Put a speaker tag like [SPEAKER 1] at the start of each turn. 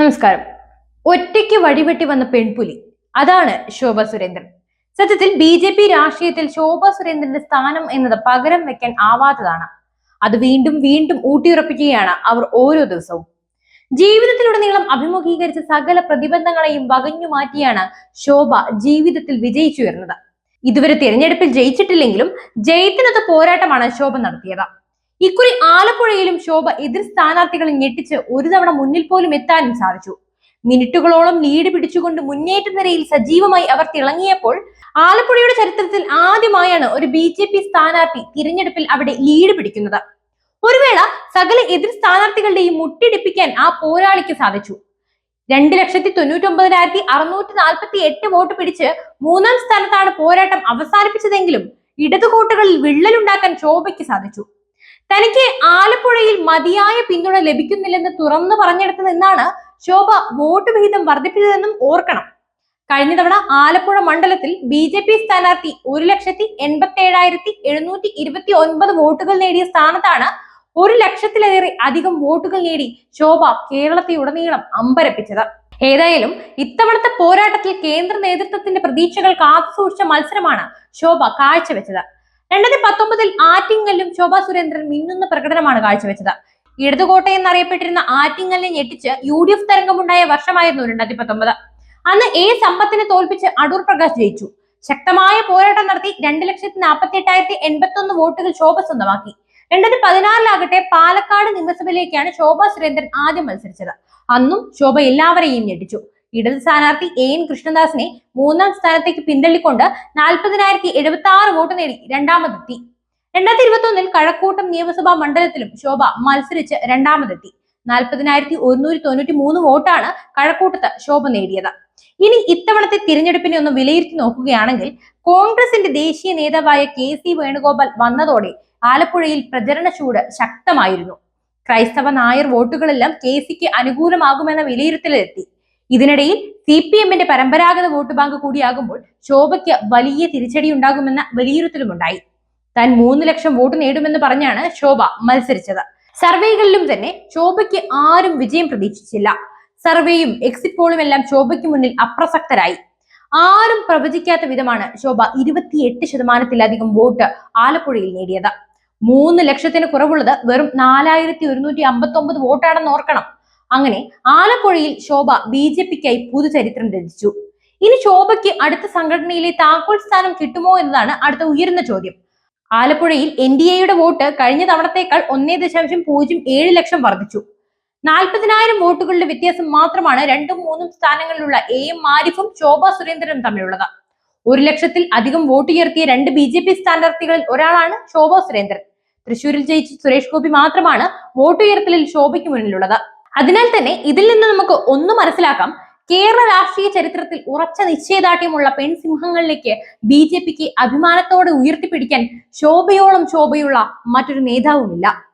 [SPEAKER 1] നമസ്കാരം. ഒറ്റയ്ക്ക് വഴിവെട്ടി വന്ന പെൺപുലി. അതാണ് ശോഭ സുരേന്ദ്രൻ. സത്യത്തിൽ ബി ജെ പി രാഷ്ട്രീയത്തിൽ ശോഭ സുരേന്ദ്രന്റെ സ്ഥാനം എന്നത് പകരം വെക്കാൻ ആവാത്തതാണ്. അത് വീണ്ടും വീണ്ടും ഊട്ടിയുറപ്പിക്കുകയാണ് അവർ ഓരോ ദിവസവും. ജീവിതത്തിലുടനീളം അഭിമുഖീകരിച്ച സകല പ്രതിബന്ധങ്ങളെയും വകഞ്ഞു മാറ്റിയാണ് ശോഭ ജീവിതത്തിൽ വിജയിച്ചുയർന്നത്. ഇതുവരെ തിരഞ്ഞെടുപ്പിൽ ജയിച്ചിട്ടില്ലെങ്കിലും ജയത്തിനൊത്ത പോരാട്ടമാണ് ശോഭ നടത്തിയത്. ഇക്കുറി ആലപ്പുഴയിലും ശോഭ എതിർ സ്ഥാനാർത്ഥികളെ ഞെട്ടിച്ച് ഒരു തവണ മുന്നിൽ പോലും എത്താനും സാധിച്ചു. മിനിറ്റുകളോളം ലീഡ് പിടിച്ചുകൊണ്ട് മുന്നേറ്റ നിരയിൽ സജീവമായി അവർ തിളങ്ങിയപ്പോൾ ആലപ്പുഴയുടെ ചരിത്രത്തിൽ ആദ്യമായാണ് ഒരു ബി ജെ പി സ്ഥാനാർത്ഥി തിരഞ്ഞെടുപ്പിൽ അവിടെ ലീഡ് പിടിക്കുന്നത്. ഒരു വേള സകല എതിർ സ്ഥാനാർത്ഥികളുടെയും മുട്ടിടിപ്പിക്കാൻ ആ പോരാളിക്ക് സാധിച്ചു. രണ്ട് ലക്ഷത്തി തൊണ്ണൂറ്റി ഒമ്പതിനായിരത്തി അറുന്നൂറ്റി നാൽപ്പത്തി എട്ട് വോട്ട് പിടിച്ച് മൂന്നാം സ്ഥാനത്താണ് പോരാട്ടം അവസാനിപ്പിച്ചതെങ്കിലും ഇടതുകോട്ടുകളിൽ വിള്ളലുണ്ടാക്കാൻ ശോഭയ്ക്ക് സാധിച്ചു. തനിക്ക് ആലപ്പുഴയിൽ മതിയായ പിന്തുണ ലഭിക്കുന്നില്ലെന്ന് തുറന്നു പറഞ്ഞെടുത്തു നിന്നാണ് ശോഭ വോട്ട് വിഹിതം വർദ്ധിപ്പിച്ചതെന്നും ഓർക്കണം. കഴിഞ്ഞ തവണ ആലപ്പുഴ മണ്ഡലത്തിൽ ബി ജെ പി സ്ഥാനാർത്ഥി ഒരു ലക്ഷത്തി എൺപത്തി ഏഴായിരത്തി എഴുന്നൂറ്റി ഇരുപത്തി ഒൻപത് വോട്ടുകൾ നേടിയ സ്ഥാനത്താണ് ഒരു ലക്ഷത്തിലേറെ അധികം വോട്ടുകൾ നേടി ശോഭ കേരളത്തെ ഉടനീളം അമ്പരപ്പിച്ചത്. ഏതായാലും ഇത്തവണത്തെ പോരാട്ടത്തിൽ കേന്ദ്ര നേതൃത്വത്തിന്റെ പ്രതീക്ഷകൾ കാത്തുസൂക്ഷിച്ച മത്സരമാണ് ശോഭ കാഴ്ചവെച്ചത്. രണ്ടായിരത്തി പത്തൊമ്പതിൽ ആറ്റിങ്ങലും ശോഭാ സുരേന്ദ്രൻ മിന്നുന്ന പ്രകടനമാണ് കാഴ്ചവെച്ചത്. ഇടതുകോട്ട എന്നറിയപ്പെട്ടിരുന്ന ആറ്റിങ്ങലിനെ ഞെട്ടിച്ച് യു ഡി എഫ് തരംഗമുണ്ടായ വർഷമായിരുന്നു രണ്ടായിരത്തി പത്തൊമ്പത് അന്ന് എ സമ്പത്തിനെ തോൽപ്പിച്ച് അടൂർ പ്രകാശ് ജയിച്ചു. ശക്തമായ പോരാട്ടം നടത്തി രണ്ട് ലക്ഷത്തി നാൽപ്പത്തി എട്ടായിരത്തി എൺപത്തി ഒന്ന് വോട്ടുകൾ ശോഭ സ്വന്തമാക്കി. രണ്ടായിരത്തി പതിനാറിലാകട്ടെ പാലക്കാട് നിയമസഭയിലേക്കാണ് ശോഭാ സുരേന്ദ്രൻ ആദ്യം മത്സരിച്ചത്. അന്നും ശോഭ എല്ലാവരെയും ഞെട്ടിച്ചു. ഇടത് സ്ഥാനാർത്ഥി എ എൻ കൃഷ്ണദാസിനെ മൂന്നാം സ്ഥാനത്തേക്ക് പിന്തള്ളിക്കൊണ്ട് നാൽപ്പതിനായിരത്തി എഴുപത്തി ആറ് വോട്ട് നേടി രണ്ടാമതെത്തി. രണ്ടായിരത്തി ഇരുപത്തി ഒന്നിൽ കഴക്കൂട്ടം നിയമസഭാ മണ്ഡലത്തിലും ശോഭ മത്സരിച്ച് രണ്ടാമതെത്തി. നാൽപ്പതിനായിരത്തി ഒരുന്നൂറ്റി തൊണ്ണൂറ്റി മൂന്ന് വോട്ടാണ് കഴക്കൂട്ടത്ത് ശോഭ നേടിയത്. ഇനി ഇത്തവണത്തെ തിരഞ്ഞെടുപ്പിനെ ഒന്ന് വിലയിരുത്തി നോക്കുകയാണെങ്കിൽ കോൺഗ്രസിന്റെ ദേശീയ നേതാവായ കെ സി വേണുഗോപാൽ വന്നതോടെ ആലപ്പുഴയിൽ പ്രചരണ ചൂട് ശക്തമായിരുന്നു. ക്രൈസ്തവ നായർ വോട്ടുകളെല്ലാം കെ സിക്ക് അനുകൂലമാകുമെന്ന വിലയിരുത്തലിലെത്തി. ഇതിനിടയിൽ സി പി എമ്മിന്റെ പരമ്പരാഗത വോട്ട് ബാങ്ക് കൂടിയാകുമ്പോൾ ശോഭയ്ക്ക് വലിയ തിരിച്ചടി ഉണ്ടാകുമെന്ന വിലയിരുത്തലുമുണ്ടായി. താൻ മൂന്ന് ലക്ഷം വോട്ട് നേടുമെന്ന് പറഞ്ഞാണ് ശോഭ മത്സരിച്ചത്. സർവേകളിലും തന്നെ ശോഭയ്ക്ക് ആരും വിജയം പ്രതീക്ഷിച്ചില്ല. സർവേയും എക്സിറ്റ് പോളും എല്ലാം ശോഭയ്ക്ക് മുന്നിൽ അപ്രസക്തരായി. ആരും പ്രവചിക്കാത്ത വിധമാണ് ശോഭ ഇരുപത്തിയെട്ട് ശതമാനത്തിലധികം വോട്ട് ആലപ്പുഴയിൽ നേടിയത്. മൂന്ന് ലക്ഷത്തിന് കുറവുള്ളത് വെറും നാലായിരത്തി ഒരുന്നൂറ്റി അമ്പത്തി ഒമ്പത് വോട്ടാണെന്ന് ഓർക്കണം. അങ്ങനെ ആലപ്പുഴയിൽ ശോഭ ബി ജെ പിക്കായി പുതുചരിത്രം രചിച്ചു. ഇനി ശോഭയ്ക്ക് അടുത്ത സംഘടനയിലെ താക്കോൽ സ്ഥാനം കിട്ടുമോ എന്നതാണ് അടുത്ത ഉയർന്ന ചോദ്യം. ആലപ്പുഴയിൽ എൻ ഡി എയുടെ വോട്ട് കഴിഞ്ഞ തവണത്തേക്കാൾ ഒന്നേ ദശാംശം പൂജ്യം ഏഴ് ലക്ഷം വർദ്ധിച്ചു. നാൽപ്പതിനായിരം വോട്ടുകളുടെ വ്യത്യാസം മാത്രമാണ് രണ്ടും മൂന്നും സ്ഥാനങ്ങളിലുള്ള എ. എം. ആരിഫും ശോഭ സുരേന്ദ്രനും തമ്മിലുള്ളത്. ഒരു ലക്ഷത്തിൽ അധികം വോട്ട് ഉയർത്തിയ രണ്ട് ബി ജെ പി സ്ഥാനാർത്ഥികളിൽ ഒരാളാണ് ശോഭ സുരേന്ദ്രൻ. തൃശൂരിൽ ജയിച്ച സുരേഷ് ഗോപി മാത്രമാണ് വോട്ടുയർത്തലിൽ ശോഭയ്ക്ക് മുന്നിലുള്ളത്. അതിനാൽ തന്നെ ഇതിൽ നിന്ന് നമുക്ക് ഒന്ന് മനസ്സിലാക്കാം. കേരള രാഷ്ട്രീയ ചരിത്രത്തിൽ ഉറച്ച നിശ്ചയദാർഢ്യമുള്ള പെൺസിംഹങ്ങളിലേക്ക് ബി ജെ പിക്ക് അഭിമാനത്തോടെ ഉയർത്തിപ്പിടിക്കാൻ ശോഭയോളം ശോഭയുള്ള മറ്റൊരു നേതാവുമില്ല.